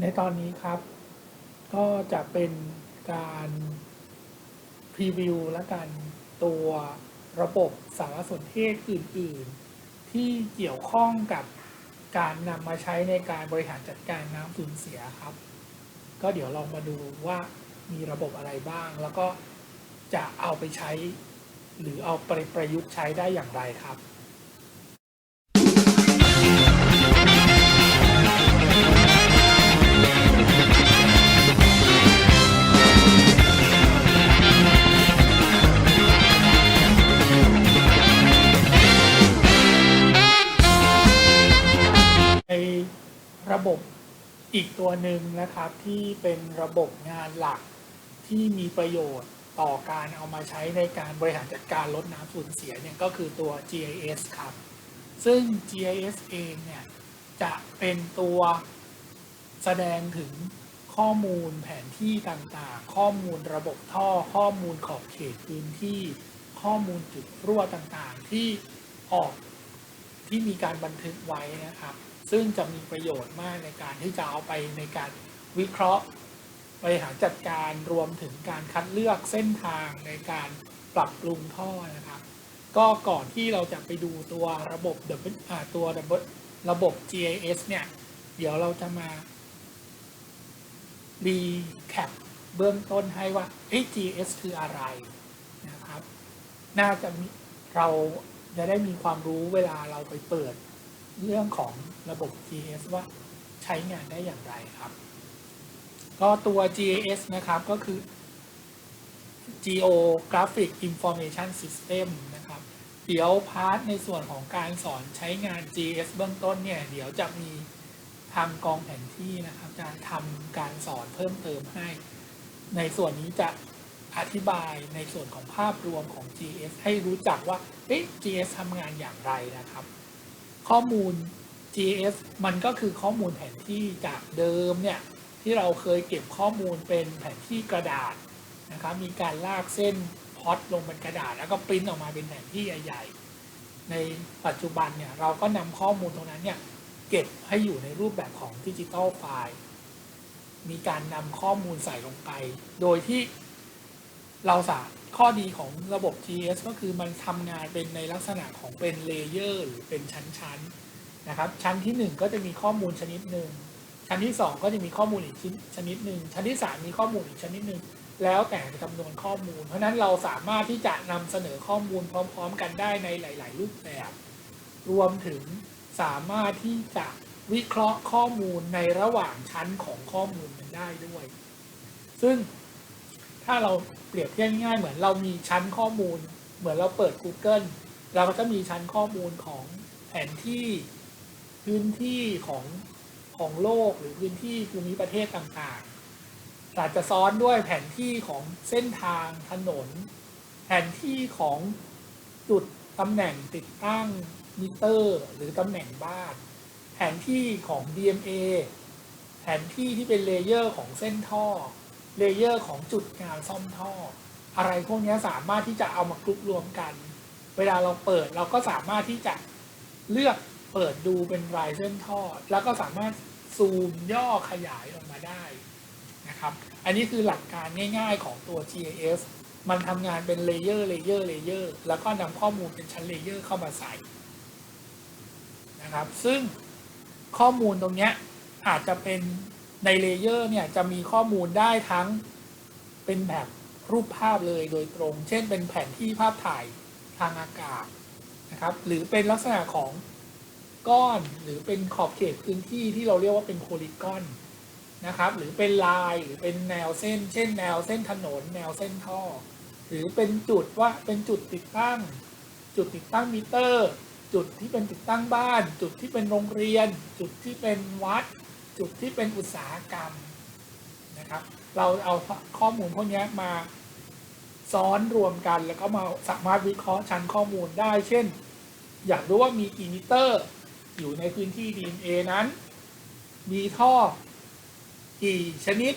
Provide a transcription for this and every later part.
ในตอนนี้ครับ ก็จะเป็นการพรีวิวและกันตัวระบบสารสนเทศอื่น ๆ ที่เกี่ยวข้องกับการนำมาใช้ในการบริหารจัดการน้ำสูญเสียครับ ก็เดี๋ยวลองมาดูว่ามีระบบอะไรบ้าง แล้วก็จะเอาไปใช้ หรือเอาไปประยุกต์ใช้ได้อย่างไรครับ อีกตัวหนึ่งนะครับที่เป็นระบบงานหลักที่มีประโยชน์ต่อการเอามาใช้ในการบริหารจัดการลดน้ำสูญเสียเนี่ยก็คือตัว GIS ครับ ซึ่ง GIS เองเนี่ยจะเป็นตัวแสดงถึงข้อมูลแผนที่ต่างๆ ข้อมูลระบบท่อ ข้อมูลขอบเขตพื้นที่ ข้อมูลจุดรั่วต่างๆ ที่ออกที่มีการบันทึกไว้นะครับ ซึ่งจะมีประโยชน์มากในการที่จะเอาไปในการวิเคราะห์บริหารจัดการรวมถึงการคัดเลือกเส้นทางในการปรับปรุงท่อนะครับ ก็ก่อนที่เราจะไปดูตัวระบบ W อ่าตัวระบบ GIS เนี่ย เดี๋ยวเราจะมารีแคปเบื้องต้นให้ว่า GIS คืออะไรนะครับ น่าจะเราจะได้มีความรู้เวลาเราไปเปิด เรื่องของระบบ GIS ว่าใช้งานได้อย่างไรครับ ก็ตัว GIS นะครับก็คือ Geographic Information System นะครับ เดี๋ยวพาร์ทในส่วนของการสอนใช้งาน GIS เบื้องต้นเนี่ย เดี๋ยวจะมีทางกองแผนที่นะครับจะทำการสอนเพิ่มเติมให้ ในส่วนนี้จะอธิบายในส่วนของภาพรวมของ GS ให้รู้จักว่า เอ๊ะ GS ทำงานอย่างไรนะครับ ข้อมูล GS มันก็คือข้อมูลแผนที่จากเดิมเนี่ยที่เราเคยเก็บข้อมูลเป็นแผนที่กระดาษนะครับมีการลากเส้นพอตลงบนกระดาษ แล้วก็ปริ้นออกมาเป็นแผนที่ใหญ่ๆในปัจจุบันเนี่ยเราก็นำข้อมูลตรงนั้นเนี่ยเก็บให้อยู่ในรูปแบบของดิจิตอลไฟล์มีการนำข้อมูลใส่ลงไป โดยที่เราสาม ข้อดีของระบบ GS ก็คือมันทำงานเป็นในลักษณะของเป็นเลเยอร์หรือเป็นชั้นๆนะครับ ชั้นที่ 1 ก็จะมีข้อมูลชนิดหนึ่งชั้นที่ 2 ก็จะมีข้อมูลอีกชิ้นชนิดหนึ่งชั้นที่ 3 มีข้อมูลอีกชนิดหนึ่งแล้วแต่จำนวนข้อมูล เพราะฉะนั้นเราสามารถที่จะนำเสนอข้อมูลพร้อม ๆ กันได้ในหลาย ๆ รูปแบบ รวมถึงสามารถที่จะวิเคราะห์ข้อมูลในระหว่างชั้นของข้อมูลมันได้ด้วย ซึ่ง ถ้าเราเปรียบเทียบง่ายๆเหมือนเรามีชั้นข้อมูล เหมือนเราเปิด Google เราก็จะมีชั้นข้อมูลของแผนที่พื้นที่ของของโลกหรือพื้นที่ภูมิประเทศต่างๆ อาจจะซ้อนด้วยแผนที่ของเส้นทางถนน แผนที่ของจุดตำแหน่งติดตั้งมิเตอร์ หรือตำแหน่งบ้าน แผนที่ของ DMA แผนที่ที่เป็นเลเยอร์ของเส้นท่อ เลเยอร์ของจุดงานซ่อมท่อ อะไรพวกนี้สามารถที่จะเอามากรุ๊ปรวมกัน เวลาเราเปิดเราก็สามารถที่จะเลือกเปิดดูเป็นรายเส้นท่อ แล้วก็สามารถซูมย่อขยายออกมาได้นะครับ อันนี้คือหลักการง่ายๆของตัว GIS มันทำงานเป็นเลเยอร์เลเยอร์เลเยอร์แล้วก็นำข้อมูลเป็นชั้นเลเยอร์เข้ามาใส่นะครับ ซึ่งข้อมูลตรงนี้อาจจะเป็น ในเลเยอร์เนี่ยจะมีข้อมูลได้ทั้งเป็นแบบรูปภาพเลยโดยตรง เช่นเป็นแผนที่ภาพถ่ายทางอากาศนะครับ หรือเป็นลักษณะของก้อนหรือเป็นขอบเขตพื้นที่ที่เราเรียกว่าเป็นโพลีกอนนะครับ หรือเป็นลายหรือเป็นแนวเส้น เช่น แนวเส้นถนน แนวเส้นท่อ หรือเป็นจุดว่าเป็นจุดติดตั้ง จุดติดตั้งมิเตอร์ จุดที่เป็นติดตั้งบ้าน จุดที่เป็นโรงเรียน จุดที่เป็นวัด จุดที่เป็นอุตสาหกรรมนะครับ เราเอาข้อมูลพวกนี้มาซ้อนรวมกันแล้วก็มาสามารถวิเคราะห์ชั้นข้อมูลได้ เช่น อยากรู้ว่ามีกี่มิเตอร์อยู่ในพื้นที่ DNA นั้น มีท่อกี่ชนิด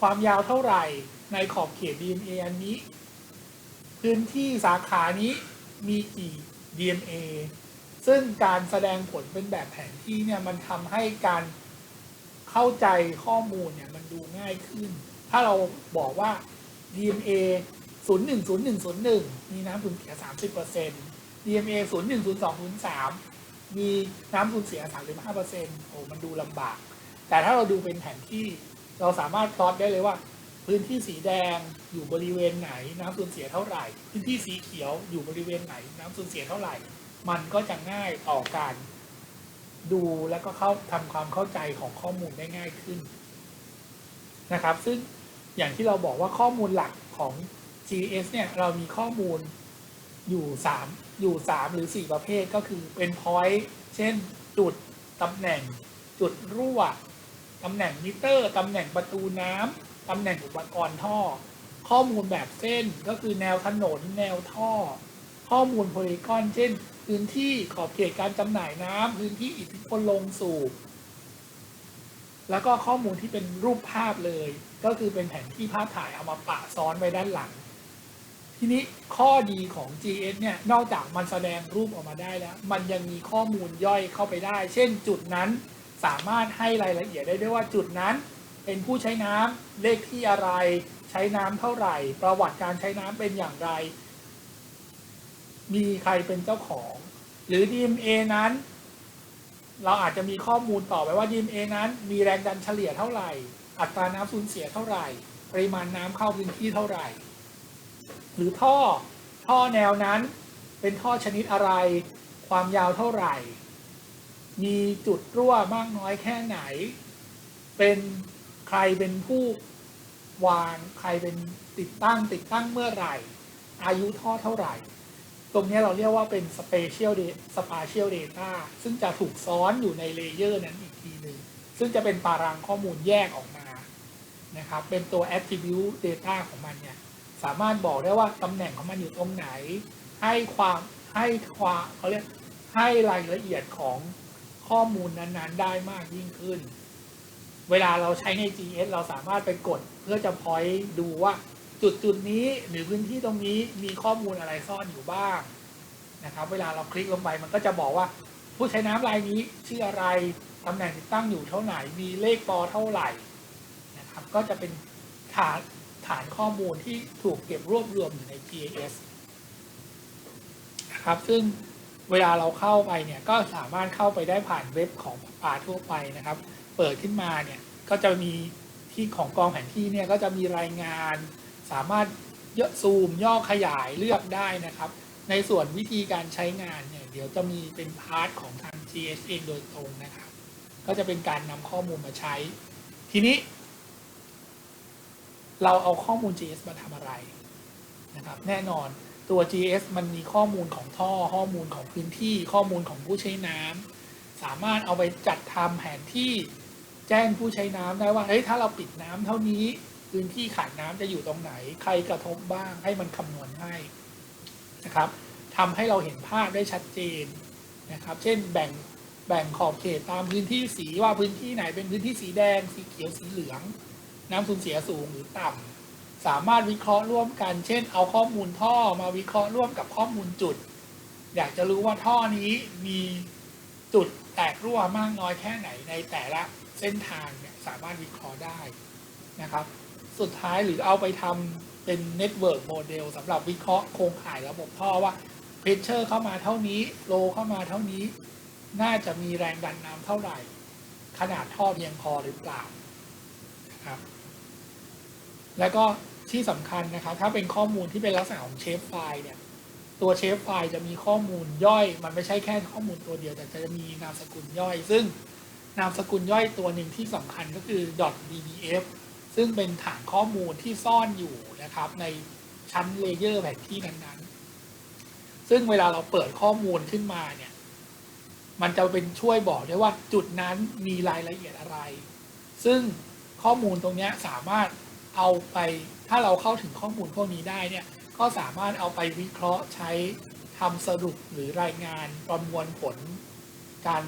ความยาวเท่าไหร่ในขอบเขต DNA อันนี้ พื้นที่สาขานี้มีกี่ DNA ซึ่งการแสดงผลเป็นแบบแผนที่เนี่ยมันทำให้การ เข้าใจข้อมูลเนี่ยมันดูง่ายขึ้น ถ้าเราบอกว่า DMA 010101 มีน้ำสูญเสีย 30% DMA 010203 มีน้ำสูญเสีย 35%โอ้มันดูลำบาก แต่ถ้าเราดูเป็นแผนที่เราสามารถพลอตได้เลยว่า พื้นที่สีแดงอยู่บริเวณไหน น้ำสูญเสียเท่าไหร่ พื้นที่สีเขียวอยู่บริเวณไหน น้ำสูญเสียเท่าไหร่ มันก็จะง่ายต่อการ ดูแล้วก็เข้าทำความเข้าใจของข้อมูลได้ง่ายขึ้นนะครับ ซึ่งอย่างที่เราบอกว่าข้อมูลหลักของ GS เนี่ยเรามีข้อมูลอยู่สามอยู่สามหรือสี่ประเภทก็คือเป็น point เช่น จุด ตำแหน่ง จุดรั่ว ตำแหน่งมิเตอร์ ตำแหน่งประตูน้ำ ตำแหน่งอุปกรณ์ท่อ ข้อมูลแบบเส้นก็คือแนวถนน แนวท่อ ข้อมูลโพลีกอน เช่น พื้นที่ขอบเขตการจำหน่ายน้ำพื้นที่อิทธิพลลงสู่ แล้วก็ข้อมูลที่เป็นรูปภาพเลย ก็คือเป็นแผนที่ภาพถ่ายเอามาปะซ้อนไว้ด้านหลัง ทีนี้ข้อดีของ GS เนี่ยนอกจากมันแสดงรูปออกมาได้แล้ว มันยังมีข้อมูลย่อยเข้าไปได้ เช่นจุดนั้นสามารถให้รายละเอียดได้ด้วยว่าจุดนั้นเป็นผู้ใช้น้ำเลขที่อะไร ใช้น้ำเท่าไหร่ ประวัติการใช้น้ำเป็นอย่างไร มีใครเป็นเจ้าของ หรือ DMA นั้น เราอาจจะมีข้อมูลต่อไปว่า DMA นั้น มีแรงดันเฉลี่ยเท่าไหร่ อัตราน้ำสูญเสียเท่าไหร่ ปริมาณน้ำเข้าพื้นที่เท่าไหร่ หรือท่อท่อแนวนั้นเป็นท่อชนิดอะไร ความยาวเท่าไหร่ มีจุดรั่วมากน้อยแค่ไหน เป็นใครเป็นผู้วาง ใครเป็นติดตั้งติดตั้งเมื่อไหร่ อายุท่อเท่าไหร่ ตรงนี้เราเรียกว่าเป็น spatial data spatial data ซึ่งจะถูกซ้อนอยู่ในเลเยอร์นั้นอีกทีหนึ่งซึ่งจะเป็นตารางข้อมูลแยกออกมานะครับ เป็นตัว attribute data ของมันเนี่ย สามารถบอกได้ว่าตำแหน่งของมันอยู่ตรงไหน ให้ความให้ความเขาเรียกให้รายละเอียดของข้อมูลนั้นๆ ได้มากยิ่งขึ้น เวลาเราใช้ใน GS เราสามารถไปกดเพื่อจะพอยดูว่า จุดจุดนี้หรือพื้นที่ตรงนี้มีข้อมูลอะไรซ่อนอยู่บ้างนะครับ เวลาเราคลิกลงไปมันก็จะบอกว่า ผู้ใช้น้ำรายนี้ชื่ออะไรตำแหน่งติดตั้งอยู่เท่าไหร่มีเลขปอเท่าไหร่นะครับ ก็จะเป็นฐานฐานข้อมูลที่ถูกเก็บรวบรวมอยู่ใน GIS นะครับ ซึ่งเวลาเราเข้าไปเนี่ยก็สามารถเข้าไปได้ผ่านเว็บของป่าทั่วไปนะครับ เปิดขึ้นมาเนี่ยก็จะมีที่ของกองแผนที่เนี่ยก็จะมีรายงาน สามารถเยอะซูมย่อขยายเลือกได้นะครับ ในส่วนวิธีการใช้งานเนี่ยเดี๋ยวจะมีเป็นพาร์ทของทาง GS เองโดยตรงนะครับ ก็จะเป็นการนำข้อมูลมาใช้ ทีนี้ เราเอาข้อมูล GS มาทำอะไรนะครับ แน่นอนตัว GS มันมีข้อมูลของท่อ ข้อมูลของพื้นที่ ข้อมูลของผู้ใช้น้ำสามารถเอาไปจัดทำแผนที่แจ้งผู้ใช้น้ำได้ว่าเฮ้ยถ้าเราปิดน้ำเท่านี้ พื้นที่ขาดน้ำจะอยู่ตรงไหน ใครกระทบบ้างให้มันคำนวณให้นะครับทำให้เราเห็นภาพได้ชัดเจนนะครับ เช่นแบ่งแบ่งขอบเขตตามพื้นที่สีว่าพื้นที่ไหนเป็นพื้นที่สีแดง สีเขียวสีเหลือง น้ำสูญเสียสูงหรือต่ำสามารถวิเคราะห์ร่วมกัน เช่น เอาข้อมูลท่อมาวิเคราะห์ร่วมกับข้อมูลจุด อยากจะรู้ว่าท่อนี้มีจุดแตกรั่วมากน้อยแค่ไหนในแต่ละเส้นทางเนี่ยสามารถวิเคราะห์ได้นะครับ สุดท้ายหรือเอาไปทำเป็นเน็ตเวิร์กโมเดลสำหรับวิเคราะห์โครงข่ายระบบท่อว่าเพชเชอร์เข้ามาเท่านี้โลเข้ามาเท่านี้ น่าจะมีแรงดันน้ำเท่าไหร่ ขนาดท่อเพียงพอหรือเปล่านะครับ แล้วก็ที่สำคัญนะครับ ถ้าเป็นข้อมูลที่เป็นลักษณะของเชฟไฟล์เนี่ย ตัวเชฟไฟล์จะมีข้อมูลย่อย มันไม่ใช่แค่ข้อมูลตัวเดียว แต่จะมีนามสกุลย่อย ซึ่งนามสกุลย่อยตัวหนึ่งที่สำคัญก็คือ .ddf ซึ่งเป็นฐานข้อมูลที่ซ่อนอยู่นะครับ ในชั้นเลเยอร์แผนที่นั้นๆ ซึ่งเวลาเราเปิดข้อมูลขึ้นมาเนี่ย มันจะเป็นช่วยบอกได้ว่าจุดนั้นมีรายละเอียดอะไร ซึ่งข้อมูลตรงนี้สามารถเอาไปถ้าเราเข้าถึงข้อมูลพวกนี้ได้เนี่ยก็สามารถเอาไปวิเคราะห์ใช้ทำสรุปหรือรายงานประมวลผลการ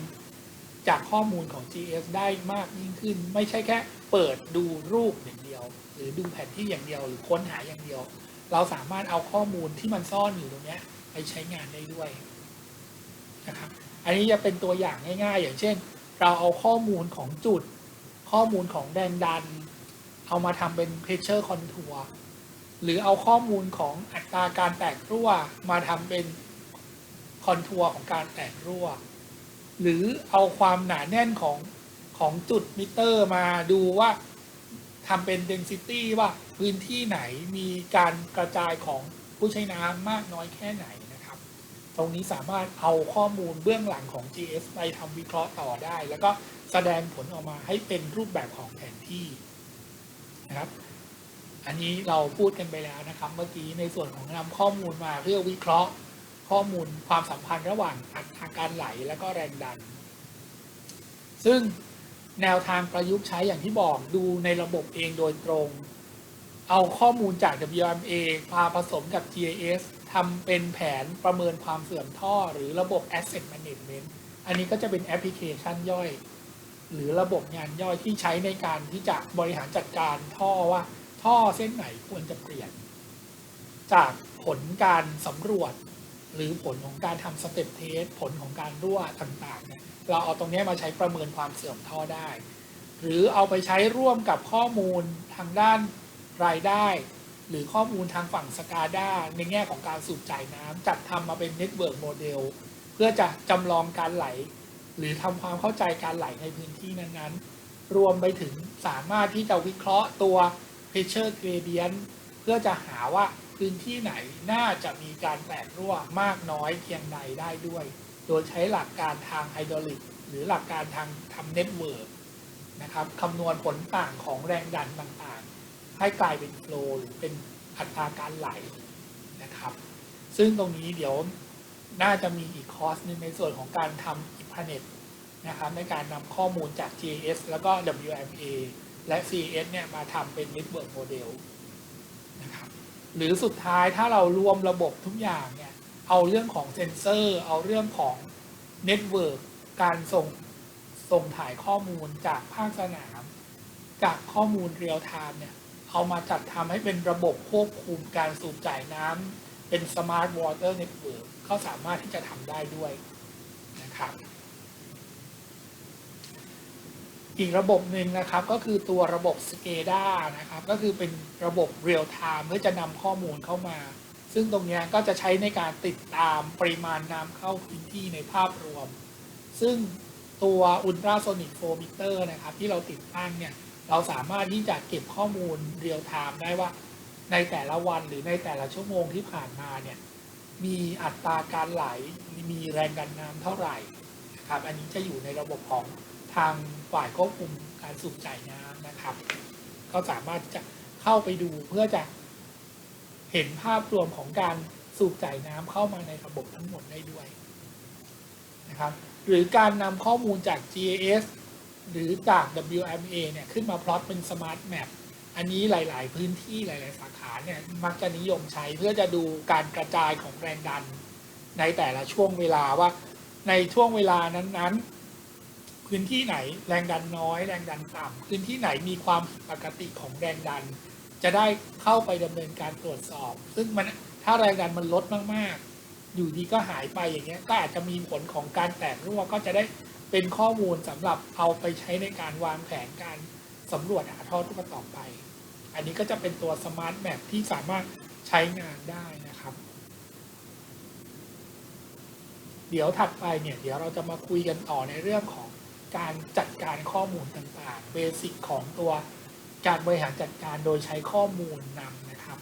จากข้อมูลของ GS ได้มากยิ่งขึ้น ไม่ใช่แค่เปิดดูรูปอย่างเดียว หรือดูแผนที่อย่างเดียว หรือค้นหาอย่างเดียว เราสามารถเอาข้อมูลที่มันซ่อนอยู่ตรงนี้ไปใช้งานได้ด้วยนะครับอันนี้จะเป็นตัวอย่างง่าย ๆ อย่างเช่น เราเอาข้อมูลของจุด ข้อมูลของแรงดัน เอามาทำเป็น pressure contour หรือเอาข้อมูลของอัตราการแตกรั่ว มาทำเป็นคอนทัวร์ของการแตกรั่ว หรือเอาความหนาแน่นของของจุดมิเตอร์มาดูว่าทำเป็น density ว่าพื้นที่ไหนมีการกระจายของผู้ใช้น้ำมากน้อยแค่ไหนนะครับ ตรงนี้สามารถเอาข้อมูลเบื้องหลังของ GS ไปทำวิเคราะห์ต่อได้ แล้วก็แสดงผลออกมาให้เป็นรูปแบบของแผนที่นะครับ อันนี้เราพูดกันไปแล้วนะครับ เมื่อกี้ในส่วนของนำข้อมูลมาเพื่อวิเคราะห์ ข้อมูลความสัมพันธ์ระหว่างอัตราการไหลและก็แรงดัน ซึ่งแนวทางประยุกต์ใช้อย่างที่บอกดูในระบบเองโดยตรง เอาข้อมูลจาก WMA พาผสมกับ GIS ทำเป็นแผนประเมินความเสื่อมท่อ หรือระบบ Asset Management อันนี้ก็จะเป็นแอปพลิเคชันย่อย หรือระบบงานย่อยที่ใช้ในการที่จะบริหารจัดการท่อว่า ท่อเส้นไหนควรจะเปลี่ยน จากผลการสำรวจ หรือผลของการทำสเต็ปเทสผลของการรั่วต่างๆเนี่ยเราเอาตรงนี้มาใช้ประเมินความเสื่อมท่อได้ หรือเอาไปใช้ร่วมกับข้อมูลทางด้านรายได้ หรือข้อมูลทางฝั่งสกาดาในแง่ของการสูบจ่ายน้ำจัดทำมาเป็นเน็ตเวิร์กโมเดลเพื่อจะจำลองการไหล หรือทำความเข้าใจการไหลในพื้นที่นั้นๆ รวมไปถึงสามารถที่จะวิเคราะห์ตัว pressure gradient เพื่อจะหาว่า พื้นที่ไหนน่าจะมีการแตกรั่วมากน้อยเพียงใดได้ด้วย โดยใช้หลักการทางไฮดรอลิก หรือหลักการทางทำเน็ตเวิร์กนะครับคำนวณผลต่างของแรงดันต่างๆ ให้กลายเป็นโฟลหรือเป็นอัตราการไหลนะครับ ซึ่งตรงนี้เดี๋ยวน่าจะมีอีกคอร์สนึงในส่วนของการทำอิพเน็ตนะครับในการนำข้อมูลจาก GIS แล้วก็ WMA และ CS เนี่ยมาทำเป็น Network Model นะครับ หรือสุดท้ายถ้าเรารวมระบบทุกอย่างเนี่ย เอาเรื่องของเซนเซอร์ เอาเรื่องของเน็ตเวิร์กการส่งส่งถ่ายข้อมูลจากภาคสนาม จากข้อมูลเรียลไทม์เนี่ย เอามาจัดทำให้เป็นระบบควบคุมการสูบจ่ายน้ำเป็น Smart Water Network เขาสามารถที่จะทำได้ด้วยนะครับ อีกระบบหนึ่งนะครับก็คือตัวระบบ SCADA นะครับก็คือเป็นระบบเรียลไทม์เพื่อจะนำข้อมูลเข้ามา ซึ่งตรงนี้ก็จะใช้ในการติดตามปริมาณน้ำเข้าพื้นที่ในภาพรวม ซึ่งตัว Ultrasonic Flow Meter นะครับที่เราติดตั้งเนี่ยเราสามารถที่จะเก็บข้อมูลเรียลไทม์ได้ว่า ในแต่ละวันหรือในแต่ละชั่วโมงที่ผ่านมาเนี่ยมีอัตราการไหลมีแรงดันน้ำเท่าไหร่นะครับอันนี้จะอยู่ในระบบของ ทางฝ่ายควบคุมการสูบจ่ายน้ำนะครับ ก็สามารถจะเข้าไปดูเพื่อจะเห็นภาพรวมของการสูบจ่ายน้ำเข้ามาในระบบทั้งหมดได้ด้วยนะครับ หรือการนำข้อมูลจาก GIS หรือจาก WMA เนี่ยขึ้นมาพลอตเป็น Smart Map อันนี้หลาย ๆ พื้นที่หลาย ๆ สาขาเนี่ยมักจะนิยมใช้เพื่อจะดูการกระจายของแรงดัน ในแต่ละช่วงเวลาว่าในช่วงเวลานั้น ๆ พื้นที่ไหนแรงดันน้อย แรงดันต่ำพื้นที่ไหนมีความผิดปกติของแรงดัน จะได้เข้าไปดำเนินการตรวจสอบ ซึ่งมันถ้าแรงดันมันลดมากๆ อยู่ดีก็หายไปอย่างเงี้ยก็อาจจะมีผลของการแตกรั่วก็จะได้เป็นข้อมูลสำหรับเอาไปใช้ในการวางแผนการสำรวจหาท่อรั่วต่อไป อันนี้ก็จะเป็นตัว Smart Map ที่สามารถใช้งานได้นะครับ เดี๋ยวถัดไปเนี่ยเดี๋ยวเราจะมาคุยกันต่อในเรื่องของ การจัดการข้อมูลต่างๆ เบสิกของตัวการบริหารจัดการโดยใช้ข้อมูลนำนะครับ